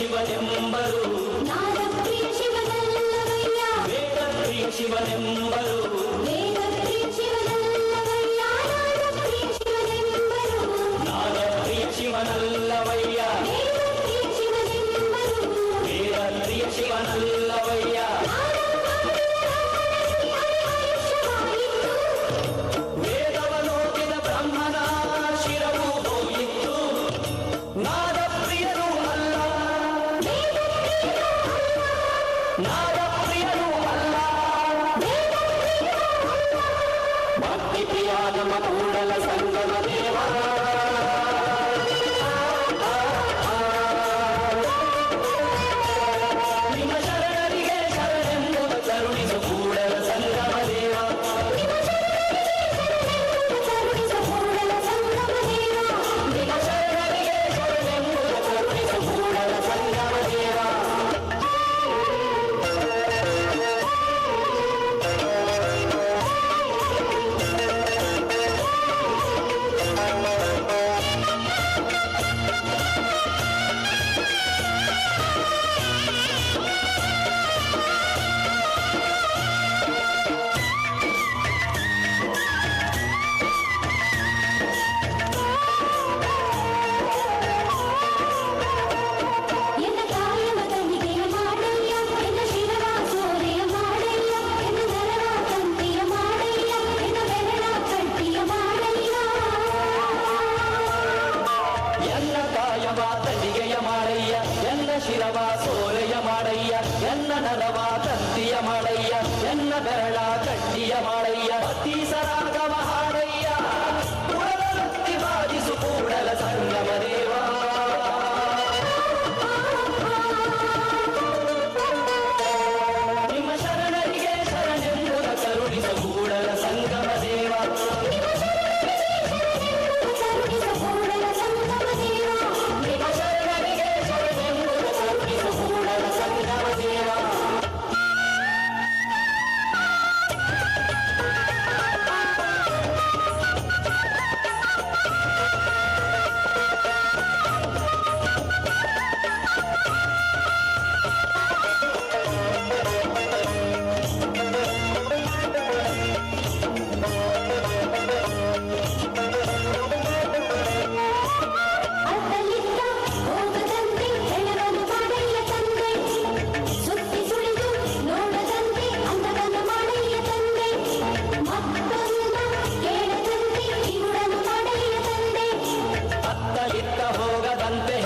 శివనెంబరు. వేదప్రియ శివనెంబరు. భక్తి ప్రియాల మతముడల సంగమదే ಎನ್ನ ಕಾಯವ ತಟಿಗೆಯ ಮಾಡಯ್ಯ ಎನ್ನ ಶಿರವ ಸೋರೆಯ ಮಾಡಯ್ಯ ಎನ್ನ ನರವ ತಂತಿಯ ಮಾಡಯ್ಯ ಎನ್ನ ಬೆರಳ ಕಟ್ಟಿಯ ಮಾಡಯ್ಯ ಪತ್ತಿ ಸರ importante